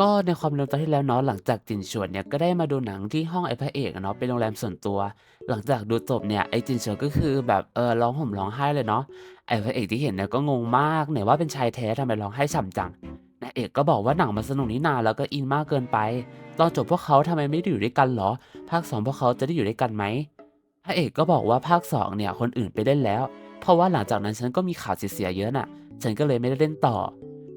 ก็ในความเร็วตอนที่แล้วเนาะหลังจากจินฉวนเนี่ยก็ได้มาดูหนังที่ห้องไอ้พระเอกอะเนาะเป็นโรงแรมส่วนตัว หลังจากดูจบเนี่ยไอ้จินฉวนก็คือแบบเออร้องห่มร้องไห้เลยเนาะไอ้พระเอกที่เห็นเนี่ยก็งงมากเนี่ยว่าเป็นชายแท้ทำไมร้องไห้ฉ่ำจังนายเอกก็บอกว่าหนังมันสนุกนี่นาแล้วก็อินมากเกินไป ตอนจบพวกเขาทำไมไม่ได้อยู่ด้วยกันเหรอ ภาคสองพวกเขาจะได้อยู่ด้วยกันไหมพระเอกก็บอกว่าภาคสองเนี่ยคนอื่นไปเล่นแล้ว เพราะว่าหลังจากนั้นฉันก็มีข่าวเสียๆเยอะน่ะ ฉันก็เลยไม่ได้เล่นต่อ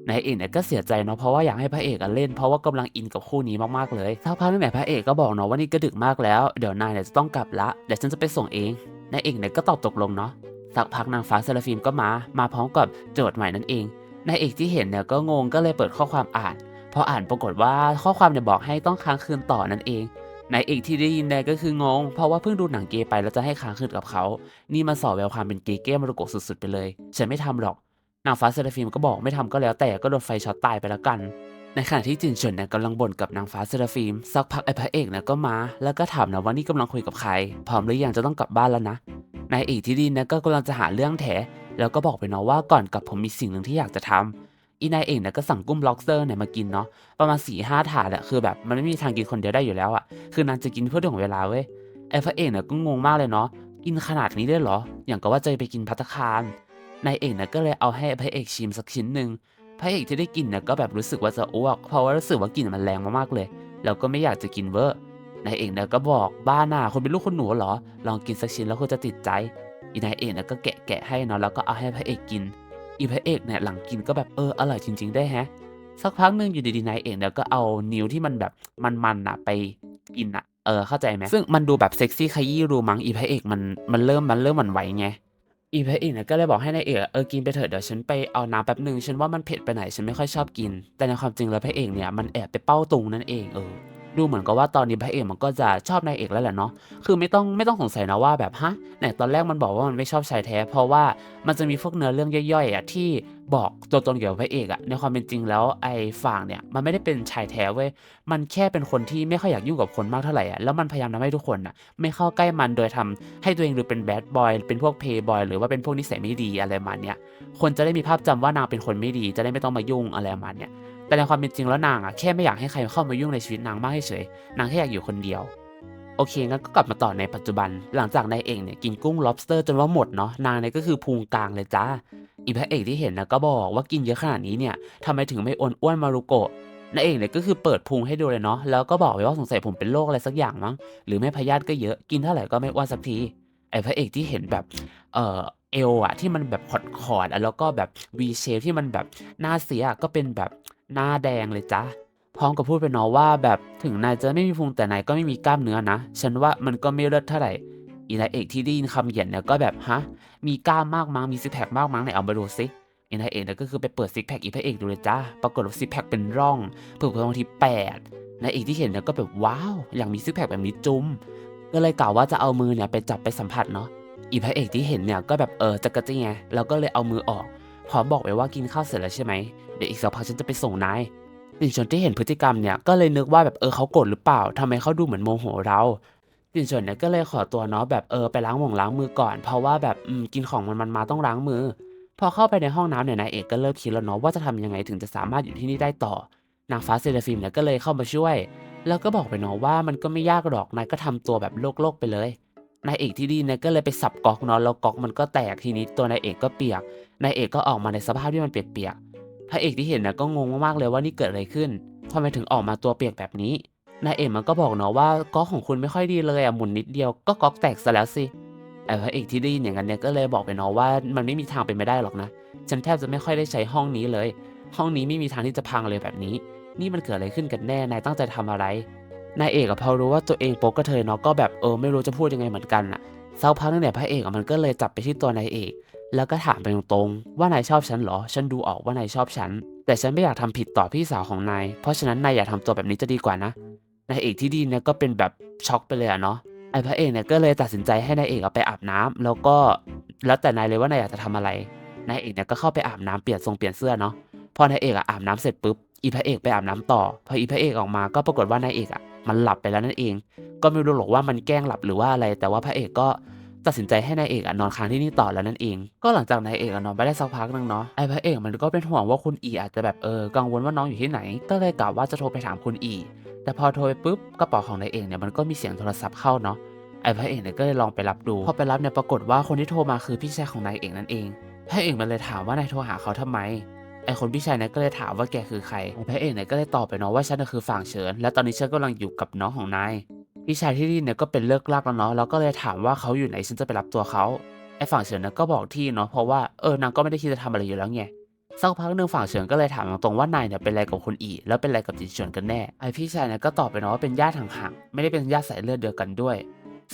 นายเอกเนี่ยก็เสียใจเนาะเพราะว่าอยากให้พระเอกเล่นเพราะว่ากำลังอินกับคู่นี้มากๆเลยสักพักนึงเนี่ยพระเอกก็บอกเนาะว่านี่ก็ดึกมากแล้ว เดี๋ยวนายเนี่ยจะต้องกลับละเดี๋ยวฉันจะไปส่งเองนายเอกเนี่ยก็ตอบตกลงเนาะสักพักนางฟ้าเซราฟิมก็มามาพร้อมกับโจทย์ใหม่นั่นเองนายเอกที่เห็นเนี่ยก็งงก็เลยเปิดข้อความอ่านพออ่านปรากฏว่าข้อความเนี่ยบอกให้ต้องค้างคืนต่อนั่นเองนายเอกที่ได้ยินเนี่ยก็คืองง เพราะว่าเพิ่งดูหนังเกย์ไปแล้วจะให้ค้างคืนกับเขา นี่มาสอแววความเป็นเกย์เก้มรกสุดๆไปเลย ฉันไม่ทำหรอก นางฟ้าเซราฟิมก็บอกไม่ทำก็แล้วแต่ก็โดนไฟช็อตตายไปแล้วกัน ในขณะที่จินเฉินเนี่ยกำลังบ่นกับนางฟ้าเซราฟิมสักพักไอ้พระเอกเนี่ยก็มา แล้วก็ถามนะว่านี่กำลังคุยกับใคร พร้อมหรือยังจะต้องกลับบ้านแล้วนะนายเอกที่ดีเนี่ยก็กำลังจะหาเรื่องแถแล้วก็บอกไปเนาะว่าก่อนกลับผมมีสิ่งหนึ่งที่อยากจะทำอีนายเอกเนี่ยก็สั่งกุ้งล็อบสเตอร์เนี่ยมากินเนาะประมาณสี่ห้าถาดอะคือแบบมันไม่มีทางกินคนเดียวได้อยู่แล้วอะคือนางจะกินเพื่อถ่วงเวลาเว้ยไอ้พระเอกเนี่ยก็งงมากเลยเนาะกินขนาดนี้ได้เหรอ อย่างกับว่าจะไปกินพัตคาร นายเอกนี่ยก็เลยเอาให้พระเอกชิมสักชิ้นหนึ่งพระเอกที่ได้กินนี่ยก็แบบรู้สึกว่าจะอ้วกเพราะว่ารู้สึกว่ากลิ่นมันแรงมากๆเลยแล้วก็ไม่อยากจะกินเวอร์นายเอกนี่ยก็บอกบ้าน่ะคนเป็นลูกคนหนูเหรอ ลองกินสักชิ้นแล้วคุณจะติดใจอีนายเอกนี่ยก็แกะแกะให้เนาะแล้วก็เอาให้พระเอกกิน อีพระเอกเนี่ยหลังกินก็แบบเอออร่อยจริง ๆ ได้แฮะสักพักหนึ่งอยู่ดีๆนายเอกเนี่ยก็เอานิ้วที่มันแบบมันๆน่ะไปกินอะเออเข้าใจไหมซึ่งมันดูแบบเซ็กซี่ขยี้รูมั้งอีพระเอกมันมันเริ่มมันเริ่มหวั่นไหวไง อีพระเอกเนี่ยก็เลยบอกให้นายเอกอเออกินไปเถอะเดี๋ยวฉันไปเอาน้ำแป๊บหนึ่งฉันว่ามันเผ็ดไปไหนฉันไม่ค่อยชอบกิน แต่ในความจริงแล้วพระเอกเนี่ยมันแอบไปเป้าตุงนั่นเองเออดูเหมือนกับว่าตอนนี้พระเอกมันก็จะชอบนายเอกแล้วแหละเนาะ คือไม่ต้องไม่ต้องสงสัยนะว่าแบบฮะไหนตอนแรกมันบอกว่ามันไม่ชอบชายแท้ เพราะว่ามันจะมีพวกเนื้อเรื่องย่อยๆอะที่ บอกตัวตนเกี่ยวกับพระเอกอะในความเป็นจริงแล้วไอ้ฝางเนี่ยมันไม่ได้เป็นชายแท้เว้ยมันแค่เป็นคนที่ไม่ค่อยอยากยุ่งกับคนมากเท่าไหร่อะแล้วมันพยายามทำให้ทุกคนอะไม่เข้าใกล้มันโดยทำให้ตัวเองดูเป็นแบดบอยเป็นพวกเพย์บอยหรือว่าเป็นพวกนิสัยไม่ดีอะไรมาเนี้ยคนจะได้มีภาพจำว่านางเป็นคนไม่ดี จะได้ไม่ต้องมายุ่งอะไรมาเนี้ยแต่ในความเป็นจริงแล้วนางอะแค่ไม่อยากให้ใครเข้ามายุ่งในชีวิตนางมากเฉยนางแค่อยากอยู่คนเดียวโอเคงั้นก็กลับมาต่อในปัจจุบัน หลังจากนายเอกเนี่ยกินกุ้ง lobster จนว่าหมดเนาะนางเนี่ยก็คือพุงกลางเลยจ้า อีพระเอกที่เห็นนะก็บอกว่ากินเยอะขนาดนี้เนี่ยทำไมถึงไม่อ้วนอ้วนมารุโกะนายเอกเนี่ยก็คือเปิดพุงให้ดูเลยเนาะแล้วก็บอกไปว่าสงสัยผมเป็นโรคอะไรสักอย่างมั้งหรือไม่พยาธิก็เยอะกินเท่าไหร่ก็ไม่อ้วนสักทีไอ้พระเอกที่เห็นแบบเอ่อเอวอะที่มันแบบขอดขอดอะแล้วก็แบบ V shape ที่มันแบบหน้าเสียก็เป็นแบบหน้าแดงเลยจ้ะพร้อมกับพูดไปเนาะว่าแบบถึงนายจะไม่มีพุงแต่นายก็ไม่มีกล้ามเนื้อนะ ฉันว่ามันก็ไม่เลิศเท่าไหร่ อีนายเอกที่ได้ยินคำเหยียดเนี่ยก็แบบฮะ มีกล้ามมากมั้ง มีซิกแพคมากมั้งไหนเอามาดูซิอีนายเอกเนี่ยก็คือไปเปิดซิกแพคอีพระเอกดูเลยจ้า ปรากฏว่าซิกแพคเป็นร่องเผื่อๆบางทีแปดนายเอกที่เห็นเนี่ยก็แบบว้าว อยากมีซิกแพคแบบนี้จุ้ม ก็เลยกล่าวว่าจะเอามือเนี่ยไปจับไปสัมผัสเนาะ อีพระเอกที่เห็นเนี่ยก็แบบเออจะกระจี้ไงแล้วก็เลยเอามือออก พร้อมบอกไปว่ากินข้าวเสร็จแล้วใช่ไหมเดี๋ยวอีกสักพักฉันจะไปส่งนายตินชนที่เห็นพฤติกรรมเนี่ยก็เลยนึกว่าแบบเออเขาโกรธหรือเปล่าทำไมเขาดูเหมือนโมโหเรา ตินชนเนี่ยก็เลยขอตัวเนาะแบบเออไปล้างหม่องล้างมือก่อน เพราะว่าแบบอืมกินของมันมันมาต้องล้างมือ พอเข้าไปในห้องน้ำเนี่ยนายเอกก็เริ่มคิดแล้วเนาะว่าจะทำยังไงถึงจะสามารถอยู่ที่นี่ได้ต่อ นางฟ้าเซราฟิมเนี่ยก็เลยเข้ามาช่วย แล้วก็บอกไปเนาะว่ามันก็ไม่ยากหรอกนายก็ทำตัวแบบโลกๆไปเลยนายเอกที่ดีเนี่ยก็เลยไปสับก๊อกเนาะแล้วก๊อกมันก็แตกทีนี้ตัวนายเอกก็เปียกนายเอกก็ออกมาในสภาพที่มันเปียกๆพระเอกที่เห็นนะก็งงมากๆเลยว่านี่เกิดอะไรขึ้นทำไมถึงออกมาตัวเปียกแบบนี้ นายเอกมันก็บอกเนาะว่าก๊อกของคุณไม่ค่อยดีเลยอะหมุนนิดเดียวก็ก๊อกแตกซะแล้วสิไอ้พระเอกที่ได้ยินอย่างนั้นเนี่ยก็เลยบอกไปเนาะว่ามันไม่มีทางเป็นไปได้หรอกนะฉันแทบจะไม่ค่อยได้ใช้ห้องนี้เลย ห้องนี้ไม่มีทางที่จะพังเลยแบบนี้ นี่มันเกิดอะไรขึ้นกันแน่นายตั้งใจทำอะไรนายเอกอะพอรู้ว่าตัวเองโป๊กกระเทยเนาะก็แบบเออไม่รู้จะพูดยังไงเหมือนกันอะสักพักนึงเนี่ยพระเอกอะมันก็เลยจับไปที่ตัวนายเอก แล้วก็ถามไปตรงๆว่านายชอบฉันเหรอ ฉันดูออกว่านายชอบฉัน แต่ฉันไม่อยากทำผิดต่อพี่สาวของนาย เพราะฉะนั้นนายอย่าทำตัวแบบนี้จะดีกว่านะ นายเอกที่ดีเนี่ยก็เป็นแบบช็อกไปเลยอะเนาะไอ้พระเอกเนี่ยก็เลยตัดสินใจให้นายเอกเอาไปอาบน้ำแล้วก็แล้วแต่นายเลยว่านายอยากจะทำอะไรนายเอกเนี่ยก็เข้าไปอาบน้ำเปลี่ยนทรงเปลี่ยนเสื้อเนาะพอนายเอกอะอาบน้ำเสร็จปุ๊บอีพระเอกไปอาบน้ำต่อพออีพระเอกออกมาก็ปรากฏว่านายเอกอะมันหลับไปแล้วนั่นเอง ก็ไม่รู้หรอกว่ามันแกล้งหลับหรือว่าอะไร แต่ว่าพระเอกก็ตัดสินใจให้นายเอกอะนอนค้างที่นี่ต่อแล้วนั่นเอง ก็หลังจากนายเอกอะนอนไปได้สักพักหนึงเนาะไอ้พระเอกมันก็เป็นห่วงว่าคุณอีอาจจะแบบเออกังวลว่าน้องอยู่ที่ไหน ก็เลยกล่าวว่าจะโทรไปถามคุณอี แต่พอโทรไปปุ๊บกระเป๋าของนายเอกเนี่ยมันก็มีเสียงโทรศัพท์เข้าเนาะไอ้พระเอกเนี่ยก็เลยลองไปรับดูพอไปรับเนี่ยปรากฏว่าคนที่โทรมาคือพี่ชายของนายเอกนั่นเองพระเอกมันเลยถามว่านายโทรหาเขาทำไมไอคนพี่ชายเนี่ยก็เลยถามว่าแกคือใครไอ้พระเอกเนี่ยก็เลยตอบไปเนาะว่าฉันน่ะคือฝางเฉินและตอนนี้ฉันกำลังอยู่กับน้องของนายพี่ชายที่นี่เนี่ยก็เป็นเลิกลากแล้วเนาะแล้วก็เลยถามว่าเขาอยู่ไหนฉันจะไปรับตัวเขาไอฝั่งเฉินเนี่ยก็บอกที่เนาะเพราะว่าเออนางก็ไม่ได้คิดจะทำอะไรอยู่แล้วไง สักพักหนึ่งฝั่งเฉินก็เลยถามตรงๆว่านายเนี่ยเป็นอะไรกับคนอีแล้วเป็นอะไรกับจินเฉินกันแน่ไอพี่ชายเนี่ยก็ตอบไปเนาะว่าเป็นญาติห่างๆไม่ได้เป็นญาติสายเลือดเดียวกันด้วย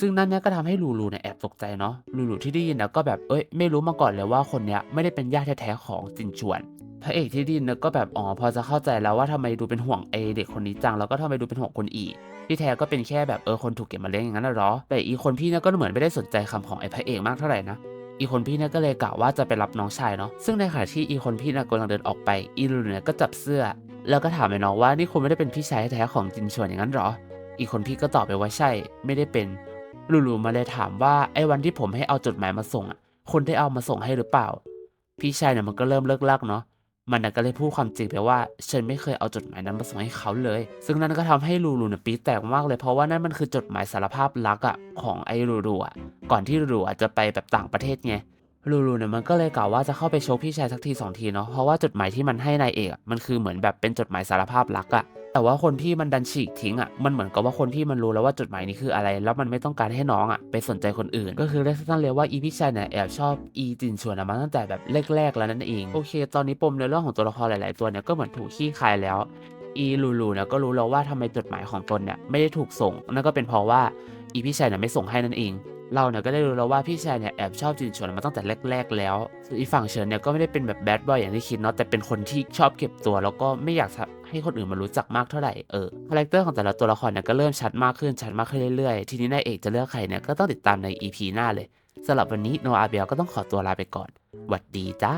ซึ่งนั่นเนี่ยก็ทำให้ลูลูเนี่ยแอบตกใจเนาะลูลูที่ได้ยินเนี่ยก็แบบเอ้ยไม่รู้มาก่อนเลยว่าคนเนี้ยไม่ได้เป็นญาติแท้ๆของจินชวนพระเอกที่ดินเนี่ยก็แบบอ๋อพอจะเข้าใจแล้วว่าทำไมดูเป็นห่วงไอเด็กคนนี้จังแล้วก็ทำไมดูเป็นห่วงคนอีที่แท้ก็เป็นแค่แบบเออคนถูกเก็บมาเลี้ยงอย่างนั้นเหรอแต่อีคนพี่เนี่ยก็เหมือนไม่ได้สนใจคำของไอพระเอกมากเท่าไหร่นะ อีคนพี่เนี่ยก็เลยกล่าวว่าจะไปรับน้องชายเนาะซึ่งในขณะที่อีคนพี่เนี่ยกำลังเดินออกไปอีลูเนี่ยก็จับเสื้อ แล้วก็ถามไอ้น้องว่านี่คุณไม่ได้เป็นพี่ชายแท้ๆของจินชวนอย่างนั้นหรอ อีคนพี่ก็ตอบไปว่าใช่ ไม่ได้เป็นลูลูมาเลยถามว่าไอ้วันที่ผมให้เอาจดหมายมาส่งอะคนได้เอามาส่งให้หรือเปล่า พี่ชายเนี่ยมันก็เริ่มเลิกลักเนาะ มันก็เลยพูดความจริงไปว่า ฉันไม่เคยเอาจดหมายนั้นมาส่งให้เขาเลย ซึ่งนั่นก็ทำให้ลูลูเนี่ยปี๊แตกมากเลยเพราะว่านั่นมันคือจดหมายสารภาพรักอะของไอ้ลูลูอะก่อนที่ลูลูอะจะไปแบบต่างประเทศไง ลูลูเนี่ยมันก็เลยกล่าวว่าจะเข้าไปโชว์พี่ชายสักทีสองทีเนาะเพราะว่าจดหมายที่มันให้นายเอกมันคือเหมือนแบบเป็นจดหมายสารภาพรักอะแต่ว่าคนที่มันดันฉีกทิ้งอะมันเหมือนกับว่าคนที่มันรู้แล้วว่าจดหมายนี้คืออะไร แล้วมันไม่ต้องการให้น้องอะไปสนใจคนอื่น ก็คือเรียกสั้นๆเลยว่าอีพี่ชายเนี่ยแอบชอบอีจินชวนมาตั้งแต่แบบแรกๆแล้วนั่นเอง โอเค ตอนนี้ปมในเรื่องของตัวละครหลาย ๆ ตัวเนี่ยก็เหมือนถูกขี้คายแล้ว อีลูลูเนี่ยก็รู้แล้วว่าทำไมจดหมายของตนเนี่ยไม่ได้ถูกส่ง นั่นก็เป็นเพราะว่าอีพี่ชายเนี่ยไม่ส่งให้นั่นเอง เราเนี่ยก็ได้รู้แล้วว่าพี่ชายเนี่ยแอบชอบจินชวนมาตั้งแต่แรก ๆ แล้วส่วนอีฝั่งเฉินเนี่ยก็ไม่ได้เป็นแบบแบดบอยอย่างที่คิดเนาะแต่เป็นคนที่ชอบเก็บตัวแล้วก็ไม่อยากให้คนอื่นมารู้จักมากเท่าไหร่เออคาแรคเตอร์ของแต่ละตัวละครเนี่ยก็เริ่มชัดมากขึ้นชัดมากขึ้นเรื่อยๆ ทีนี้นายเอกจะเลือกใครเนี่ยก็ต้องติดตามใน EP หน้าเลยสำหรับวันนี้โนอาเบลก็ต้องขอตัวลาไปก่อนหวัดดีจ้า